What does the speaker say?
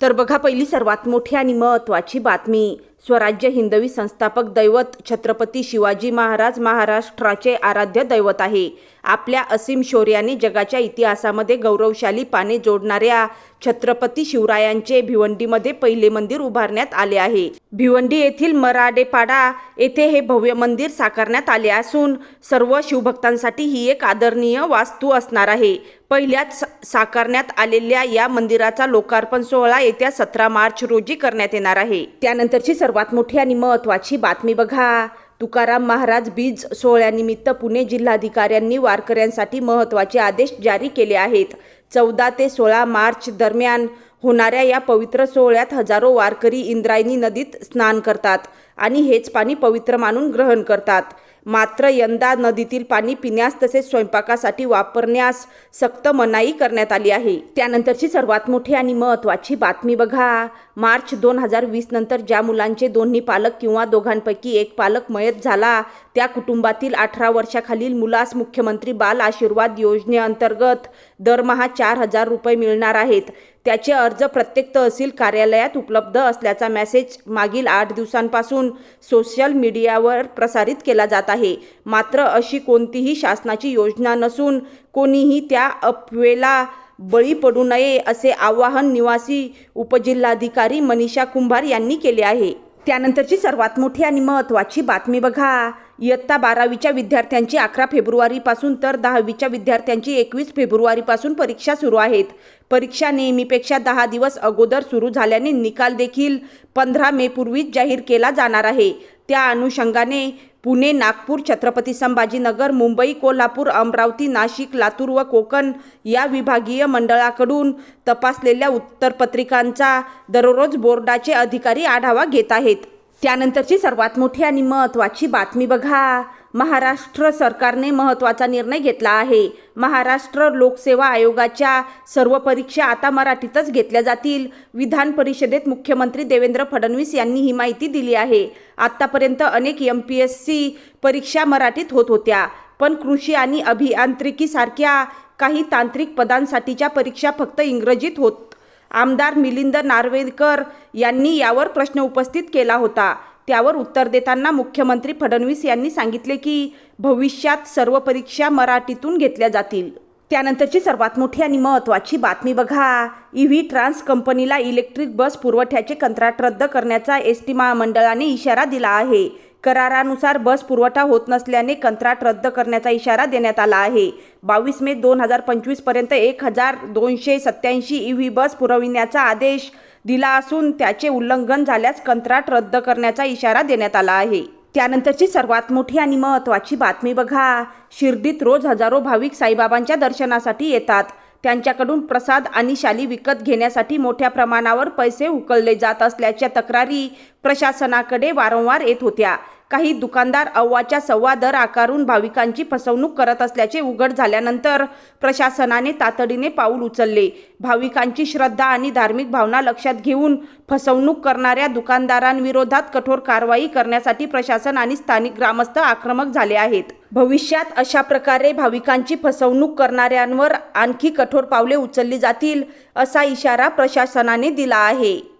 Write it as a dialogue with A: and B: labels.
A: तर बघा पहिली सर्वात मोठी आणि महत्त्वाची बातमी. स्वराज्य हिंदवी संस्थापक दैवत छत्रपती शिवाजी महाराज महाराष्ट्राचे आराध्य दैवत आहे. आपल्या असीम शौर्याने जगाच्या इतिहासामध्ये गौरवशाली पाने जोडणाऱ्या छत्रपती शिवरायांचे भिवंडीमध्ये पहिले मंदिर उभारण्यात आले आहे. भिवंडी येथील मराडेपाडा येथे हे भव्य मंदिर साकारण्यात आले असून सर्व शिवभक्तांसाठी ही एक आदरणीय वास्तू असणार आहे. पहिल्याच सा- साकारण्यात आलेल्या या मंदिराचा लोकार्पण सोहळा येत्या सतरा मार्च रोजी करण्यात येणार आहे. त्यानंतरची सर्वात मोठी आणि महत्त्वाची बातमी बघा. तुकाराम महाराज बीज सोहळ्यानिमित्त पुणे जिल्हाधिकाऱ्यांनी वारकऱ्यांसाठी महत्त्वाचे आदेश जारी केले आहेत. चौदा ते सोळा मार्च दरम्यान होणाऱ्या या पवित्र सोहळ्यात हजारो वारकरी इंद्रायणी नदीत स्नान करतात आणि हेच पाणी पवित्र मानून ग्रहण करतात. मात्र यंदा नदीतील पाणी पिण्यास तसेच स्वयंपाकासाठी वापरण्यास सक्त मनाई करण्यात आली आहे. त्यानंतरची सर्वात मोठी आणि महत्त्वाची बातमी बघा. मार्च दोन हजार वीस नंतर ज्या मुलांचे दोन्ही पालक किंवा दोघांपैकी एक पालक मयत झाला त्या कुटुंबातील अठरा वर्षाखालील मुलास मुख्यमंत्री बाल आशीर्वाद योजनेअंतर्गत दरमहा चार हजार रुपये मिळणार आहेत. त्याचे अर्ज प्रत्येक तहसील कार्यालयात उपलब्ध असल्याचा मेसेज मागील आठ दिवसांपासून सोशल मीडियावर प्रसारित केला जात आहे. मात्र अशी कोणतीही शासनाची योजना नसून कोणीही त्या अफवेला बळी पडू नये असे आवाहन निवासी उपजिल्हाधिकारी मनीषा कुंभार यांनी केले आहे. त्यानंतरची सर्वात मोठी आणि महत्त्वाची बातमी बघा. इयत्ता बारावीच्या विद्यार्थ्यांची अकरा फेब्रुवारीपासून तर दहावीच्या विद्यार्थ्यांची एकवीस फेब्रुवारीपासून परीक्षा सुरू आहेत. परीक्षा नेहमीपेक्षा दहा दिवस अगोदर सुरू झाल्याने निकाल देखील पंधरा मे पूर्वीच जाहीर केला जाणार आहे. त्या अनुषंगाने पुणे नागपूर छत्रपती संभाजीनगर मुंबई कोल्हापूर अमरावती नाशिक लातूर व कोकण या विभागीय मंडळाकडून तपासलेल्या उत्तरपत्रिकांचा दररोज बोर्डाचे अधिकारी आढावा घेत आहेत. त्यानंतरची सर्वात मोठी आणि महत्त्वाची बातमी बघा. महाराष्ट्र सरकारने महत्त्वाचा निर्णय घेतला आहे. महाराष्ट्र लोकसेवा आयोगाच्या सर्व परीक्षा आता मराठीतच घेतल्या जातील. विधान परिषदेत मुख्यमंत्री देवेंद्र फडणवीस यांनी ही माहिती दिली आहे. आत्तापर्यंत अनेक एम पी एस सी परीक्षा मराठीत होत होत्या. पण कृषी आणि अभियांत्रिकीसारख्या काही तांत्रिक पदांसाठीच्या परीक्षा फक्त इंग्रजीत होत. आमदार मिलिंद नार्वेकर यांनी यावर प्रश्न उपस्थित केला होता. त्यावर उत्तर देताना मुख्यमंत्री फडणवीस यांनी सांगितले की भविष्यात सर्व परीक्षा मराठीतून घेतल्या जातील. त्यानंतरची सर्वात मोठी आणि महत्त्वाची बातमी बघा. ई व्ही ट्रान्स कंपनीला इलेक्ट्रिक बस पुरवठ्याचे कंत्राट रद्द करण्याचा एस टी महामंडळाने इशारा दिला आहे. करारानुसार बस पुरवठा होत नसल्याने कंत्राट रद्द करण्याचा इशारा देण्यात आला आहे. बावीस मे दोन हजार पंचवीसपर्यंत एक हजार दोनशे सत्याऐंशी ई व्ही बस पुरविण्याचा आदेश दिला असून त्याचे उल्लंघन झाल्यास कंत्राट रद्द करण्याचा इशारा देण्यात आला आहे. त्यानंतरची सर्वात मोठी आणि महत्त्वाची बातमी बघा. शिर्डीत रोज हजारो भाविक साईबाबांच्या दर्शनासाठी येतात. त्यांच्याकडून प्रसाद आणि शाली विकत घेण्यासाठी मोठ्या प्रमाणावर पैसे उकळले जात असल्याच्या तक्रारी प्रशासनाकडे वारंवार येत होत्या. काही दुकानदार अव्वाच्या सव्वा दर आकारून भाविकांची फसवणूक करत असल्याचे उघड झाल्यानंतर प्रशासनाने तातडीने पाऊल उचलले. भाविकांची श्रद्धा आणि धार्मिक भावना लक्षात घेऊन फसवणूक करणाऱ्या दुकानदारांविरोधात कठोर कारवाई करण्यासाठी प्रशासन आणि स्थानिक ग्रामस्थ आक्रमक झाले आहेत. भविष्यात अशा प्रकारे भाविकांची फसवणूक करणाऱ्यांवर आणखी कठोर पावले उचलली जातील असा इशारा प्रशासनाने दिला आहे.